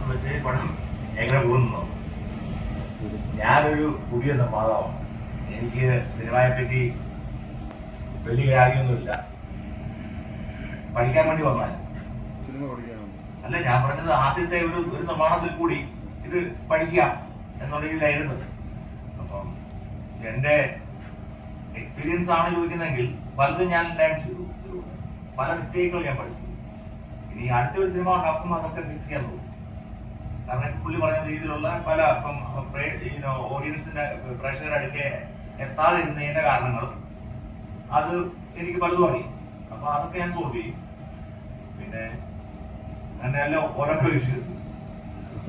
സംബന്ധിച്ച് പടം എങ്ങനെ പോകുന്നു? ഞാനൊരു പുതിയ നിർമ്മാതാവാണ്. എനിക്ക് സിനിമയെ പറ്റി വലിയ ഗ്രാഹ്യമൊന്നുമില്ല. പഠിക്കാൻ വേണ്ടി വന്നാൽ. സിനിമ പഠിക്കാൻ അല്ല ഞാൻ പറഞ്ഞത് ആദ്യത്തെ ഒരു ഒരു നിർമ്മാണത്തിൽ കൂടി ഇത് പഠിക്കാം എന്നുള്ള ഇതിലായിരുന്നു അപ്പം എന്റെ എക്സ്പീരിയൻസ് ആണ് ചോദിക്കുന്നതെങ്കിൽ പലതും ഞാൻ ഡാൻസ് ചെയ്തു. പല മിസ്റ്റേക്കുകൾ ഞാൻ പഠിച്ചു. ഇനി അടുത്തൊരു സിനിമ ഉണ്ടാക്കുമ്പോൾ അതൊക്കെ ഫിക്സ് ചെയ്യാൻ പോകും. കാരണം പുള്ളി പറയുന്ന രീതിയിലുള്ള പല ഇപ്പം ഓഡിയൻസിന്റെ പ്രേക്ഷകരുടെ അടുക്കെ എത്താതിരുന്നതിന്റെ കാരണങ്ങളും അത് എനിക്ക് പലതും അറിയും. അപ്പൊ അതൊക്കെ ഞാൻ സോൾവ് ചെയ്യും. പിന്നെ അങ്ങനെയല്ല ഓരോ ഇഷ്യൂസ്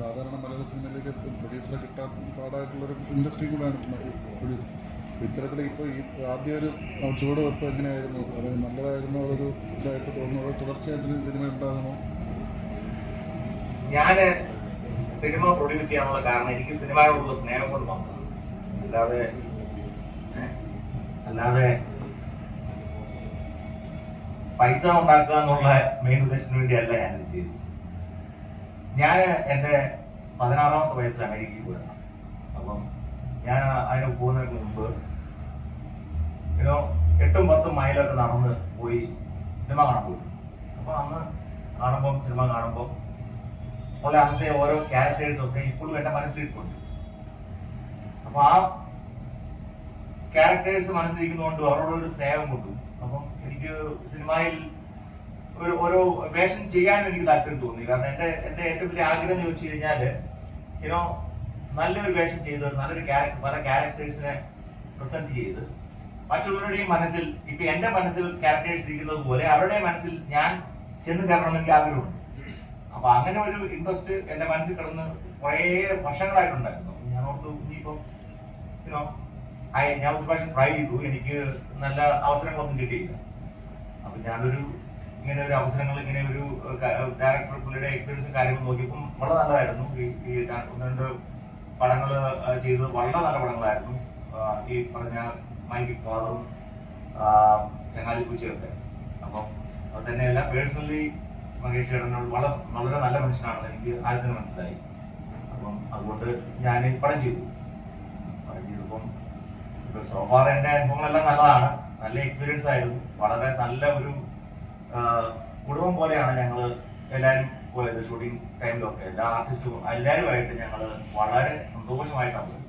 സാധാരണ മലയാള സിനിമയിലേക്ക് പ്രൊഡ്യൂസറെ കിട്ടാൻ പാടായിട്ടുള്ള ഒരു ഇൻഡസ്ട്രി കൂടെയാണ് പ്രൊഡ്യൂസർ ഇത്തരത്തിൽ ഇപ്പോൾ ഈ ആദ്യ ഒരു ചൂട് വെപ്പ് എങ്ങനെയായിരുന്നു? അത് നല്ലതായിരുന്നു? ഒരു ഇതായിട്ട് തോന്നുന്നത് തുടർച്ചയായിട്ടൊരു സിനിമ ഉണ്ടാകുമോ? ഞാൻ സിനിമ പ്രൊഡ്യൂസ് ചെയ്യാനുള്ള കാരണം എനിക്ക് സിനിമയോടുള്ള സ്നേഹം കൊണ്ട് മാത്രമാണ് അല്ലാതെ അല്ലാതെ പൈസ ഉണ്ടാക്കുക എന്നുള്ള മെയിൻ ഉദ്ദേശത്തിന് വേണ്ടിയല്ല ഞാൻ ഇത് ചെയ്തത് ഞാൻ എന്റെ പതിനാറാമത്തെ വയസ്സിൽ അമേരിക്കയിൽ പോയതാണ്. അപ്പം ഞാൻ അതിന് പോകുന്നതിന് മുമ്പ് യുനോ എട്ടും പത്തും മൈലൊക്കെ നടന്ന് പോയി സിനിമ കാണാൻ പോയി. അപ്പൊ അന്ന് കാണുമ്പോൾ സിനിമ കാണുമ്പോൾ പോലെ അന്നത്തെ ഓരോ ക്യാരക്ടേഴ്സും ഒക്കെ ഇപ്പോഴും എന്റെ മനസ്സിലിട്ടുണ്ട് അപ്പൊ ആ ക്യാരക്ടേഴ്സ് മനസ്സിലിരിക്കുന്നതുകൊണ്ട് അവരോടൊരു സ്നേഹം കൊണ്ടു. അപ്പം എനിക്ക് സിനിമയിൽ ഒരു ഓരോ വേഷം ചെയ്യാനും എനിക്ക് താല്പര്യം തോന്നി. കാരണം എന്റെ എന്റെ ഏറ്റവും വലിയ ആഗ്രഹം എന്ന് ചോദിച്ചു കഴിഞ്ഞാൽ ഇനോ നല്ലൊരു വേഷം ചെയ്ത് നല്ലൊരു ക്യാരക്ടർ പല ക്യാരക്ടേഴ്സിനെ പ്രസന്റ് ചെയ്ത് മറ്റുള്ളവരുടെയും മനസ്സിൽ ഇപ്പൊ എന്റെ മനസ്സിൽ ക്യാരക്ടേഴ്സ് ഇരിക്കുന്നത് പോലെ അവരുടെ മനസ്സിൽ ഞാൻ ചെന്ന് കയറണമെങ്കിൽ ആഗ്രഹമുണ്ട്. അപ്പൊ അങ്ങനെ ഒരു ഇൻട്രസ്റ്റ് എന്റെ മനസ്സിൽ കിടന്ന് കുറേ വർഷങ്ങളായിട്ടുണ്ടായിരുന്നു. ഞാൻ ഓർത്തു ഇനിയിപ്പോ ഐ ഞാൻ ഒരു പ്രാവശ്യം ട്രൈ ചെയ്തു. എനിക്ക് നല്ല അവസരങ്ങളൊന്നും കിട്ടിയില്ല. അപ്പൊ ഞാനൊരു ഇങ്ങനെ ഒരു അവസരങ്ങൾ ഇങ്ങനെ ഒരു ഡയറക്ടർ പുള്ളിയുടെ എക്സ്പീരിയൻസും കാര്യങ്ങളും നോക്കിയപ്പോൾ വളരെ നല്ലതായിരുന്നു. ഈ ഒന്ന് രണ്ട് പടങ്ങൾ ചെയ്തത് വളരെ നല്ല പടങ്ങളായിരുന്നു. ഈ പറഞ്ഞ മൈ ബിഗ് ഫാദറും ചങ്ങാലി പൂച്ചയൊക്കെ. അപ്പം അത് തന്നെയല്ല പേഴ്സണലി മഹേഷ് ചേട്ടനോട് വളരെ വളരെ നല്ല മനുഷ്യനാണെന്ന് എനിക്ക് ആദ്യത്തിന് മനസ്സിലായി. അപ്പം അതുകൊണ്ട് ഞാൻ പടം ചെയ്തു. പടം ചെയ്തപ്പം ഇപ്പൊ സോഫാർ എന്റെ അനുഭവങ്ങളെല്ലാം നല്ലതാണ്. നല്ല എക്സ്പീരിയൻസ് ആയിരുന്നു. വളരെ നല്ല ഒരു കുടുംബം പോലെയാണ് ഞങ്ങൾ എല്ലാവരും പോയത് ഷൂട്ടിംഗ് ടൈമിലൊക്കെ എല്ലാ ആർട്ടിസ്റ്റും എല്ലാവരുമായിട്ട് ഞങ്ങൾ വളരെ സന്തോഷമായിട്ടാണ് പോയത്.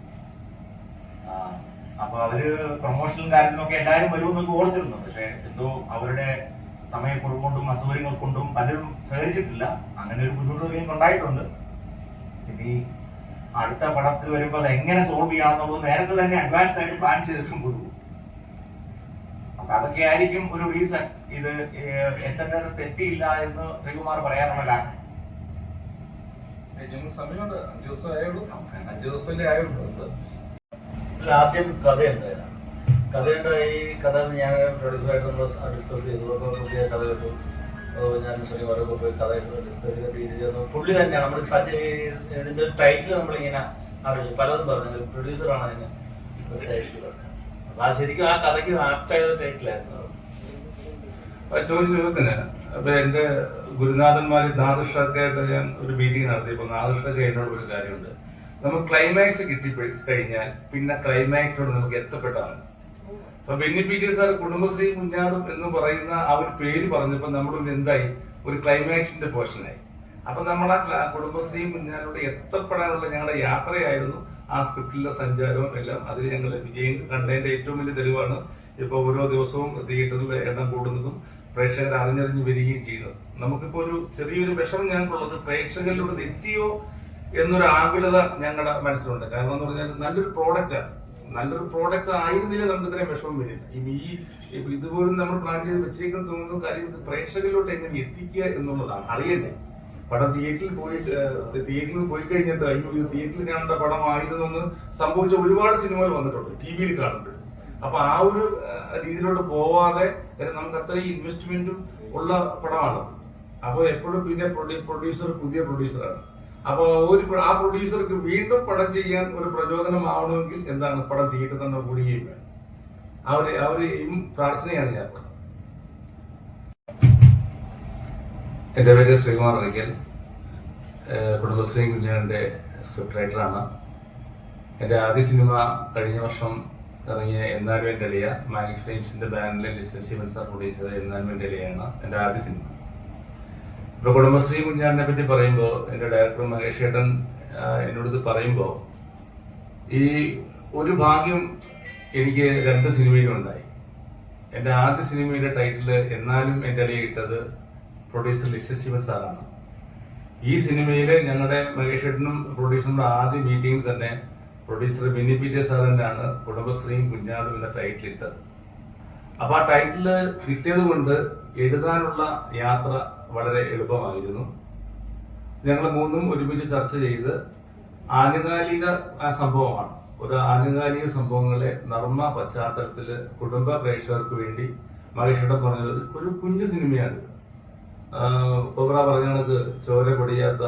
അപ്പൊ അവർ പ്രൊമോഷനും കാര്യത്തിലൊക്കെ എല്ലാവരും വരുമെന്നൊക്കെ ഓർത്തിരുന്നു. പക്ഷെ എന്തോ അവരുടെ സമയക്കുറവ് കൊണ്ടും അസൗകര്യങ്ങൾ കൊണ്ടും പലരും സഹകരിച്ചിട്ടില്ല. അങ്ങനെ ഒരു ബുദ്ധിമുട്ട് ഉണ്ടായിട്ടുണ്ട്. ഇനി അടുത്ത പടത്തിൽ വരുമ്പോൾ അത് എങ്ങനെ സോൾവ് ചെയ്യാന്നുള്ളത് നേരത്തെ തന്നെ അഡ്വാൻസ് ആയിട്ട് പ്ലാൻ ചെയ്തിട്ടും കൊടുക്കും അപ്പൊ അതൊക്കെ ആയിരിക്കും ഒരു റീസൺ ഇത് ഏഹ്, എത്തേണ്ട തെറ്റിയില്ല എന്ന് ശ്രീകുമാർ പറയാനുള്ള കാരണം. സമയമുണ്ട്. അഞ്ചു ദിവസം ആയുള്ളൂ. അഞ്ചു ദിവസമല്ലേ ആയുള്ളൂ. കഥ ആദ്യം കഥയുണ്ടായിരുന്നു കഥയുണ്ടായി ഈ കഥ ഞാൻ പ്രൊഡ്യൂസറായിട്ട് നമ്മൾ ഡിസ്കസ് ചെയ്തു. അപ്പോൾ പുള്ളിയെ കഥ എടുത്തു ഞാൻ ശ്രീമാരൊക്കെ പോയി കഥ ഡിസ്കസ് ചെയ്ത് ഡീൽ ചെയ്തു പുള്ളി തന്നെയാണ് നമ്മൾ സജ ഇതിന്റെ ടൈറ്റിൽ നമ്മളിങ്ങനെ ആലോചിച്ചു. പലതും പറഞ്ഞു. പ്രൊഡ്യൂസറാണ് അതിന് ഒരു ടൈറ്റിൽ പറഞ്ഞത്. അപ്പോൾ ആ ശരിക്കും ആ കഥയ്ക്ക് ആപ്റ്റായ ഒരു ടൈറ്റിലായിരുന്നു ചോദിച്ച അപ്പൊ എന്റെ ഗുരുനാഥന്മാര് നാദൃഷ്ടൊക്കെയായിട്ട് ഞാൻ ഒരു മീറ്റിംഗ് നടത്തി. ഇപ്പൊ നാദൃഷ്ടൊക്കെ എന്നോട് ഒരു കാര്യമുണ്ട്. നമ്മൾ ക്ലൈമാക്സ് കിട്ടി കഴിഞ്ഞാൽ പിന്നെ ക്ലൈമാക്സോട് നമുക്ക് എത്തപ്പെട്ടാണ്. അപ്പൊ Benny P T sir Kudumbashree മുന്നാടും എന്ന് പറയുന്ന ആ ഒരു പേര് പറഞ്ഞപ്പോൾ നമ്മുടെ എന്തായി? ഒരു ക്ലൈമാക്സിന്റെ പോർഷനായി അപ്പൊ നമ്മൾ ആ കുടുംബശ്രീ മുന്നാലോട് എത്തപ്പെടാനുള്ള ഞങ്ങളുടെ യാത്രയായിരുന്നു. ആ സ്ക്രിപ്റ്റിലെ സഞ്ചാരവും എല്ലാം അതിൽ ഞങ്ങൾ വിജയം കണ്ടതിന്റെ ഏറ്റവും വലിയ തെളിവാണ്. ഇപ്പൊ ഓരോ ദിവസവും തിയേറ്ററിൽ എണ്ണം കൂടുന്നതും പ്രേക്ഷകർ അറിഞ്ഞറിഞ്ഞ് വരികയും ചെയ്യുന്നത്. നമുക്കിപ്പോ ഒരു ചെറിയൊരു വിഷമം ഞങ്ങൾക്കുള്ളത് പ്രേക്ഷകരിലൂടെ എത്തിയോ എന്നൊരു ആകുലത ഞങ്ങളുടെ മനസ്സിലുണ്ട്. കാരണം എന്ന് പറഞ്ഞാൽ നല്ലൊരു പ്രോഡക്റ്റ് ആണ്. നല്ലൊരു പ്രോഡക്റ്റ് ആയിരുന്നില്ലേ നമുക്ക് ഇത്രയും വിഷമം വരില്ല. ഇനി ഈ ഇതുപോലും നമ്മൾ പ്ലാൻ ചെയ്ത് വെച്ചേക്കും തോന്നുന്ന കാര്യം പ്രേക്ഷകരിലോട്ട് എങ്ങനെ എത്തിക്കുക എന്നുള്ളതാണ്. അറിയണ്ടേ പടം തിയേറ്ററിൽ പോയി തിയേറ്ററിൽ പോയി കഴിഞ്ഞിട്ട് അയ്യോ ഇത് തിയേറ്ററിൽ കാണേണ്ട പടമായിരുന്നു എന്ന് സംഭവിച്ച ഒരുപാട് സിനിമകൾ വന്നിട്ടുണ്ട്. ടി വിയിൽ കാണുന്നുണ്ട്. അപ്പൊ ആ ഒരു രീതിയിലോട്ട് പോവാതെ നമുക്ക് അത്രയും ഇൻവെസ്റ്റ്മെന്റും ഉള്ള പടമാണ്. അപ്പോൾ എപ്പോഴും പിന്നെ പ്രൊഡ്യൂസർ പുതിയ പ്രൊഡ്യൂസറാണ് അപ്പോൾ ഒരു ആ പ്രൊഡ്യൂസർക്ക് വീണ്ടും പടം ചെയ്യാൻ ഒരു പ്രചോദനമാവണമെങ്കിൽ എന്താണ് പടം തിയേറ്റർ തന്നെ ഓടുകയും വേണം. അവർ ഒരു പ്രാർത്ഥനയാണ് ഞാൻ എന്റെ പേര് ശ്രീകുമാർ അറിക്കൽ കുടുംബശ്രീ കുഞ്ഞാന്റെ സ്ക്രിപ്റ്റ് റൈറ്ററാണ് എന്റെ ആദ്യ സിനിമ കഴിഞ്ഞ വർഷം ഇറങ്ങിയ എന്നാലും എന്റെ അലിയ മാജിക് ഫിലിംസിന്റെ ബാനറിലെ ലിസ്റ്റർ ശിവൻ സാർ പ്രൊഡ്യൂസ് ചെയ്ത എന്നാലും എന്റെ അലിയാണ് എന്റെ ആദ്യ സിനിമ. ഇപ്പോൾ കുടുംബശ്രീ കുഞ്ഞാടിനെ പറ്റി പറയുമ്പോൾ എന്റെ ഡയറക്ടർ മഹേഷ് ഏട്ടൻ എന്നോട് ഇത് പറയുമ്പോൾ ഈ ഒരു ഭാഗ്യം എനിക്ക് രണ്ട് സിനിമയിലും ഉണ്ടായി എന്റെ ആദ്യ സിനിമയുടെ ടൈറ്റിൽ എന്നാലും എന്റെ അടിയിൽ ഇട്ടത് പ്രൊഡ്യൂസർ ലിസ്റ്റർ ശിവൻ സാറാണ്. ഈ സിനിമയിൽ ഞങ്ങളുടെ മഹേഷ് ഏട്ടനും പ്രൊഡ്യൂസറും ആദ്യ മീറ്റിംഗിൽ തന്നെ പ്രൊഡ്യൂസർ ബിന്നി പി സാർ തന്നെയാണ് കുടുംബശ്രീയും കുഞ്ഞാടും എന്ന ടൈറ്റിൽ ഇട്ടത്. അപ്പോൾ ആ ടൈറ്റിൽ കിട്ടിയത് കൊണ്ട് എഴുതാനുള്ള യാത്ര വളരെ എളുപ്പമായിരുന്നു. ഞങ്ങൾ മൂന്നും ഒരുമിച്ച് ചർച്ച ചെയ്ത് ആനുകാലിക സംഭവമാണ്. ഒരു ആനുകാലിക സംഭവങ്ങളെ നർമ്മ പശ്ചാത്തലത്തിൽ കുടുംബ പ്രേക്ഷകർക്ക് വേണ്ടി മഹേഷേട്ടൻ പറഞ്ഞത് ഒരു കുഞ്ഞു സിനിമയാണ്. കൊബ്ര പറഞ്ഞ കണക്ക് ചോര പൊടിയാത്ത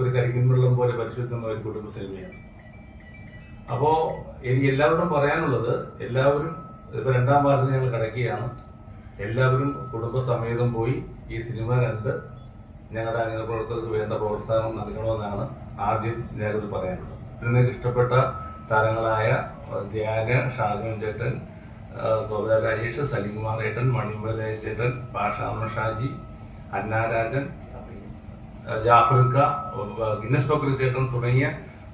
ഒരു കരിക്കിൻ വെള്ളം പോലെ പരിശുദ്ധമായ ഒരു കുടുംബ സിനിമയാണ്. അപ്പോൾ എനിക്ക് എല്ലാവരോടും പറയാനുള്ളത് എല്ലാവരും ഇപ്പൊ രണ്ടാം ഭാഗത്ത് ഞങ്ങൾ കിടക്കുകയാണ്. എല്ലാവരും കുടുംബസമേതം പോയി ഈ സിനിമ കണ്ട് ഞങ്ങളുടെ അണിയറ പ്രവർത്തകർക്ക് വേണ്ട പ്രോത്സാഹനം നൽകണമെന്നാണ് ആദ്യം ഞാനിത് പറയാനുള്ളത്. നിങ്ങൾക്ക് ഇഷ്ടപ്പെട്ട താരങ്ങളായ ധ്യാന ഷാജോൻ ചേട്ടൻ ഗോപാല രാജേഷ് സലിംകുമാർ ഏട്ടൻ മണിമല ചേട്ടൻ ഭാഷാമ ഷാജി അന്നാരാജൻ ജാഫർക്ക ഗിന്നസ് ബക്കർ ചേട്ടൻ തുടങ്ങിയ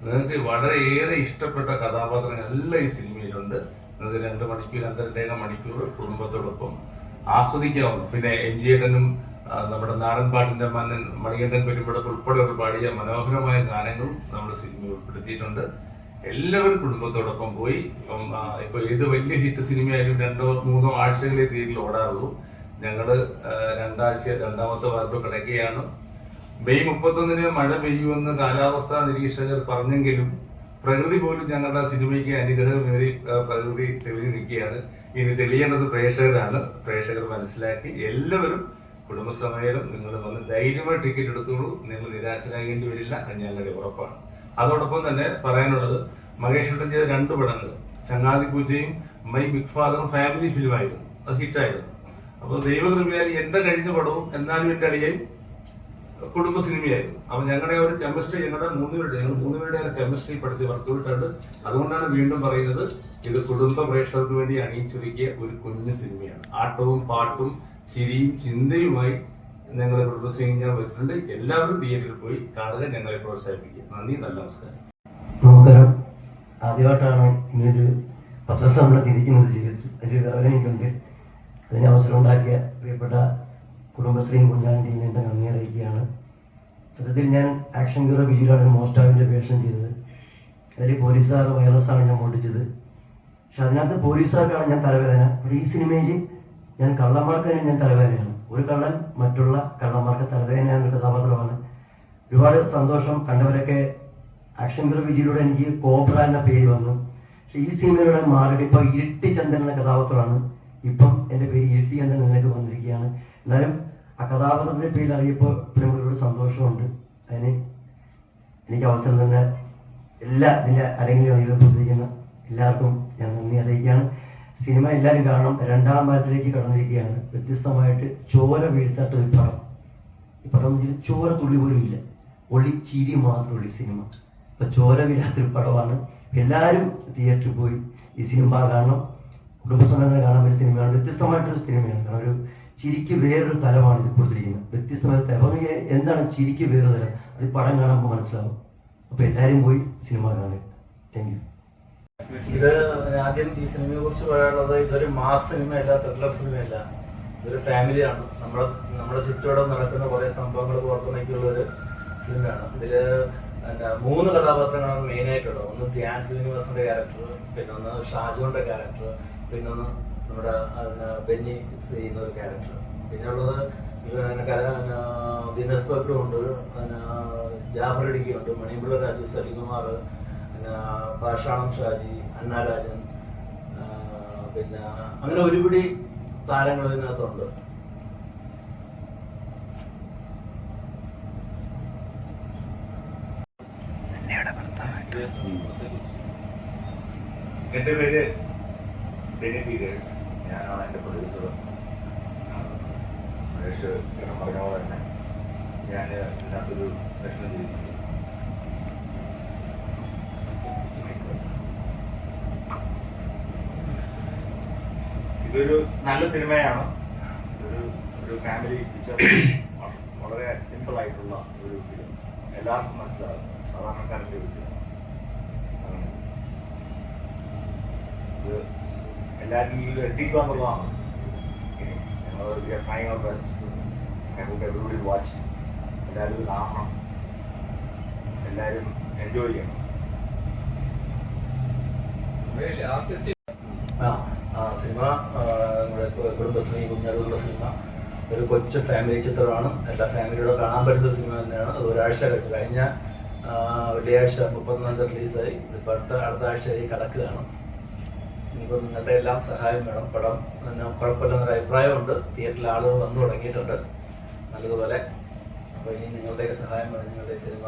നിങ്ങൾക്ക് വളരെയേറെ ഇഷ്ടപ്പെട്ട കഥാപാത്രങ്ങൾ എല്ലാം ഈ സിനിമയിലുണ്ട്. നിങ്ങൾക്ക് രണ്ട് മണിക്കൂർ രണ്ടര മണിക്കൂർ കുടുംബത്തോടൊപ്പം ആസ്വദിക്കാവുന്നു പിന്നെ എം ജി ഏട്ടനും നമ്മുടെ നാടൻ പാട്ടിന്റെ മന്നൻ മണികണ്ഠൻ പെരുമ്പടക്ക് ഉൾപ്പെടെ ഒരു പാടിയ മനോഹരമായ ഗാനങ്ങളും നമ്മുടെ സിനിമ ഉൾപ്പെടുത്തിയിട്ടുണ്ട്. എല്ലാവരും കുടുംബത്തോടൊപ്പം പോയി ഇപ്പൊ ഏത് വലിയ ഹിറ്റ് സിനിമയായാലും രണ്ടോ മൂന്നോ ആഴ്ചകളെ തീരിൽ ഓടാറുള്ളൂ. ഞങ്ങൾ രണ്ടാഴ്ച രണ്ടാമത്തെ വാർപ്പ് കിടക്കുകയാണ്. മെയ് മുപ്പത്തൊന്നിന് മഴ പെയ്യുമെന്ന് കാലാവസ്ഥാ നിരീക്ഷകർ പറഞ്ഞെങ്കിലും പ്രകൃതി പോലും ഞങ്ങളുടെ സിനിമയ്ക്ക് അനുഗ്രഹമേറി പ്രകൃതി തെളിഞ്ഞു നിൽക്കുകയാണ്. ഇനി തെളിയേണ്ടത് പ്രേക്ഷകരാണ്. പ്രേക്ഷകർ മനസ്സിലാക്കി എല്ലാവരും കുടുംബസമേതം നിങ്ങൾ വന്ന് ധൈര്യമായി ടിക്കറ്റ് എടുത്തോളൂ. നിങ്ങൾ നിരാശരാകേണ്ടി വരില്ല. ഞങ്ങളുടെ ഉറപ്പാണ്. അതോടൊപ്പം തന്നെ പറയാനുള്ളത് മഹേഷ് ഏട്ടൻ ചെയ്ത രണ്ട് പടങ്ങൾ ചങ്ങാതി പൂജയും മൈ ബിഗ് ഫാദറും ഫാമിലി ഫിലിമായിരുന്നു. അത് ഹിറ്റായിരുന്നു. അപ്പോൾ ദൈവകൃപയാൽ എന്റെ കഴിഞ്ഞ പടവും എന്നാലും എന്റെ അടിയെയും. കുടുംബ സിനിമയായിരുന്നു. അപ്പൊ ഞങ്ങളുടെ ഒരു കെമിസ്ട്രി ഞങ്ങളുടെ മൂന്നുപേരുടെ ഞങ്ങൾ മൂന്നുപേരുടെ കെമിസ്ട്രി പഠിച്ച് വർക്കൗട്ടുണ്ട് അതുകൊണ്ടാണ് വീണ്ടും പറയുന്നത് ഇത് കുടുംബ പ്രേക്ഷകർക്ക് വേണ്ടി അണിയിച്ചൊരുക്കിയ ഒരു കുഞ്ഞു സിനിമയാണ്. ആട്ടവും പാട്ടും ചിരിയും ചിന്തയുമായി ഞങ്ങളെ സിനിമ ഞാൻ വെച്ചിട്ടുണ്ട്. എല്ലാവരും തിയേറ്ററിൽ പോയി കാണുക ഞങ്ങളെ പ്രോത്സാഹിപ്പിക്കുക. നന്ദി നല്ല നമസ്കാരം. നമസ്കാരം. ആദ്യമായിട്ടാണ് ഇങ്ങനൊരു പത്രസമ്മേളനത്തിൽ ഇരിക്കുന്നത് ജീവിതത്തിൽ അതിൽ അതിന് അവസരം ഉണ്ടാക്കിയ പ്രിയപ്പെട്ട കുടുംബശ്രീയും കുഞ്ഞാന്റെയും എന്റെ നന്ദി അറിയിക്കുകയാണ് സത്യത്തിൽ ഞാൻ ആക്ഷൻ ഹീറോ ബിജുലാണ് മോസ്റ്റ് ആവിന്റെ വേഷം ചെയ്തത്. അതിൽ പോലീസുകാർ വൈറസാണ് ഞാൻ ഓടിച്ചത് പക്ഷെ അതിനകത്ത് പോലീസുകാർക്കാണ് ഞാൻ തലവേദന. പക്ഷേ ഈ സിനിമയിൽ ഞാൻ കള്ളന്മാർക്ക് തന്നെ ഞാൻ തലവേദനയാണ്. ഒരു കള്ളൻ മറ്റുള്ള കള്ളന്മാർക്ക് തലവേദന എന്ന കഥാപാത്രമാണ്. ഒരുപാട് സന്തോഷം കണ്ടവരൊക്കെ ആക്ഷൻ ഹീറോ വിജയിലൂടെ എനിക്ക് കോബ്ര എന്ന പേര് വന്നു. പക്ഷെ ഈ സിനിമയിലൂടെ മാറിയിട്ട് ഇപ്പം ഇരുട്ടി ചന്ദ്രൻ എന്ന കഥാപാത്രമാണ്. ഇപ്പം എന്റെ പേര് ഇരുട്ടി ചന്ദ്രൻ എന്നൊക്കെ വന്നിരിക്കുകയാണ്. എന്നാലും ആ കഥാപാത്രത്തിന്റെ പേരിൽ അറിയപ്പോൾ ഇപ്പോഴും ഒരുപാട് സന്തോഷമുണ്ട്. അതിന് എനിക്ക് അവസരം തന്നെ എല്ലാ ഇതിന്റെ അരങ്ങിലും അറിയപ്പെട്ടിരിക്കുന്ന എല്ലാവർക്കും ഞാൻ നന്ദി അറിയിക്കുകയാണ്. സിനിമ എല്ലാവരും കാണണം. രണ്ടാം ഭാഗത്തിലേക്ക് കടന്നിരിക്കുകയാണ്. വ്യത്യസ്തമായിട്ട് ചോര വീഴ്ത്താത്ത ഒരു പടം. ഈ പടം ചോര തുള്ളി പോലും ഇല്ല. ഒളി ചിരി മാത്രമുള്ള സിനിമ. അപ്പൊ ചോര വീഴാത്തൊരു പടമാണ്. എല്ലാവരും തിയേറ്ററിൽ പോയി ഈ സിനിമ കാണണം. കുടുംബസമേതം കാണാൻ പറ്റിയ സിനിമയാണ്. വ്യത്യസ്തമായിട്ടൊരു സിനിമയാണ്. കാരണം ഒരു ചിരിക്ക് വേറൊരു തലമാണ് ഇത് കൊടുത്തിരിക്കുന്നത്. വ്യത്യസ്തമായ തലം. എന്താണ് ചിരിക്ക് വേറൊരു തലം? അത് പടം കാണുമ്പോൾ മനസ്സിലാവും. അപ്പൊ എല്ലാരും പോയി സിനിമ കാണുക. താങ്ക് യു ഇത് ആദ്യം ഈ സിനിമയെ കുറിച്ച് പറയാനുള്ളത് ഇതൊരു മാസ് സിനിമയല്ല ത്രില്ലർ സിനിമയല്ല ഇതൊരു ഫാമിലിയാണ് നമ്മുടെ നമ്മുടെ ചുറ്റോടം നടക്കുന്ന കുറെ സംഭവങ്ങൾ പുറത്തുണക്കിയുള്ള ഒരു സിനിമയാണ് ഇതിൽ മൂന്ന് കഥാപാത്രങ്ങളാണ് മെയിൻ ആയിട്ടുള്ളത്. ഒന്ന് ധ്യാൻ ശ്രീനിവാസന്റെ ക്യാരക്ടർ പിന്നെ ഒന്ന് ഷാജുവിന്റെ ക്യാരക്ടർ പിന്നെ ഒന്ന് നമ്മുടെ ബെന്നി ചെയ്യുന്ന ഒരു ക്യാരക്ടർ പിന്നെ ഉള്ളത് ദിനേശ് പിന്നെ ജാഫർ ഇടുക്കിയുണ്ട് മണിമുള്ള രാജു സലികുമാർ പിന്നെ പാഷാണം ഷാജി അന്നാരാജൻ പിന്നെ അങ്ങനെ ഒരുപിടി താരങ്ങൾ ഇതിനകത്തുണ്ട്. എന്റെ പേര് ബെനി പീറ്റേഴ്സ് ഞാനാണ് എന്റെ പ്രൊഡ്യൂസർ മഹേഷ് ഇങ്ങനെ പറഞ്ഞ പോലെ തന്നെ ഞാൻ ഇതിനകത്തൊരു പ്രശ്നം ചെയ്തിട്ടുണ്ട് ഇതൊരു നല്ല സിനിമയാണ്. ഒരു ഒരു ഫാമിലി പിക്ചർ വളരെ സിമ്പിൾ ആയിട്ടുള്ള ഒരു ഫിലിം എല്ലാവർക്കും മനസ്സിലാകും സാധാരണക്കാരന്റെ ഒരു സിനിമ. അങ്ങനെ. എത്തിക്കുക എന്നുള്ളതാണ് ഞങ്ങൾ ബെസ്റ്റ് എവറിബഡി വാച്ച് എല്ലാവരും കാണണം. എല്ലാവരും എൻജോയ് ചെയ്യണം. ആ ആ സിനിമ നമ്മുടെ കുടുംബശ്രീ കുഞ്ഞാളുകളുടെ സിനിമ. ഒരു കൊച്ചു ഫാമിലി ചിത്രമാണ്. എല്ലാ ഫാമിലിയോടെ കാണാൻ പറ്റുന്ന സിനിമ തന്നെയാണ്. അത് ഒരാഴ്ച കഴിഞ്ഞു കഴിഞ്ഞ വെള്ളിയാഴ്ച മുപ്പത്തൊന്നാം തീയതി റിലീസായി അടുത്ത അടുത്ത കടക്ക് കിടക്കുകയാണ് ഇനിയിപ്പോൾ നിങ്ങളുടെ എല്ലാം സഹായം വേണം പടം കുഴപ്പമില്ലെന്നൊരു അഭിപ്രായമുണ്ട്. തിയേറ്ററിൽ ആളുകൾ വന്നു തുടങ്ങിയിട്ടുണ്ട്. നല്ലതുപോലെ. അപ്പോൾ ഇനി നിങ്ങളുടെയൊക്കെ സഹായം വേണം നിങ്ങളുടെ സിനിമ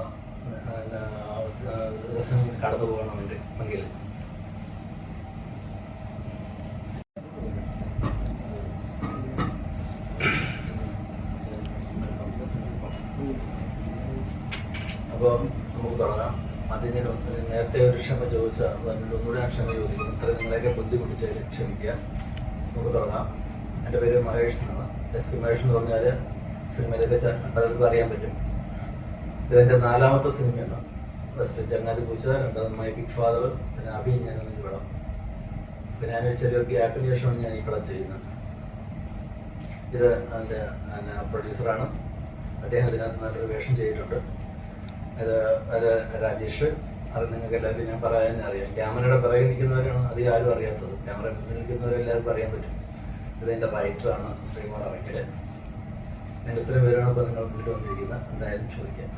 ദിവസം കടന്നു പോകണം വേണ്ടി എങ്കിൽ. അപ്പോൾ നമുക്ക് തുടങ്ങാം. ഞാൻ നേരത്തെ ഒരു ക്ഷമ ചോദിച്ചാൽ അതുകൊണ്ട് ഒന്നുകൂടെ ക്ഷമ ചോദിക്കുന്നു ഇത്ര നിങ്ങളെയൊക്കെ ബുദ്ധിമുട്ടിച്ചതിൽ ക്ഷമിക്കുക നമുക്ക് തുടങ്ങാം. എന്റെ പേര് മഹേഷ് എന്നാണ്. എസ് പി മഹേഷ് എന്ന് പറഞ്ഞാൽ സിനിമയിലൊക്കെ പലർക്കും അറിയാൻ പറ്റും. ഇതെന്റെ നാലാമത്തെ സിനിമയാണ്. ഫസ്റ്റ് ചങ്ങാതി പൂച്ച രണ്ടാമത് മൈ ബിഗ് ഫാദർ പിന്നെ അഭി ഞാൻ എന്നൊരു പടം. പിന്നെ ഞാനൊരു ചെറിയൊരു ഗ്യാപ്പിന് ശേഷമാണ് ഞാൻ ഈ പടം ചെയ്യുന്നത്. ഇത് അതിന്റെ പ്രൊഡ്യൂസറാണ്. അദ്ദേഹം ഇതിനകത്ത് നല്ലൊരു വേഷം ചെയ്തിട്ടുണ്ട്. രാജേഷ് അത് നിങ്ങൾക്ക് എല്ലാവർക്കും ഞാൻ പറയാൻ അറിയാം. ക്യാമറയുടെ പിറകിൽ നിൽക്കുന്നവരാണ് അധികം ആരും അറിയാത്തത്. ക്യാമറ നിൽക്കുന്നവരെ നിൽക്കുന്നവരെല്ലാവർക്കും അറിയാൻ പറ്റും. ഇതിന്റെ റൈറ്ററാണ് ശ്രീകുമാർ അറയ്ക്കൽ ഞാൻ ഇത്രയും പേരാണ് ഇപ്പോൾ നിങ്ങൾ മുന്നിൽ വന്നിരിക്കുന്നത്. എന്തായാലും ചോദിക്കാം.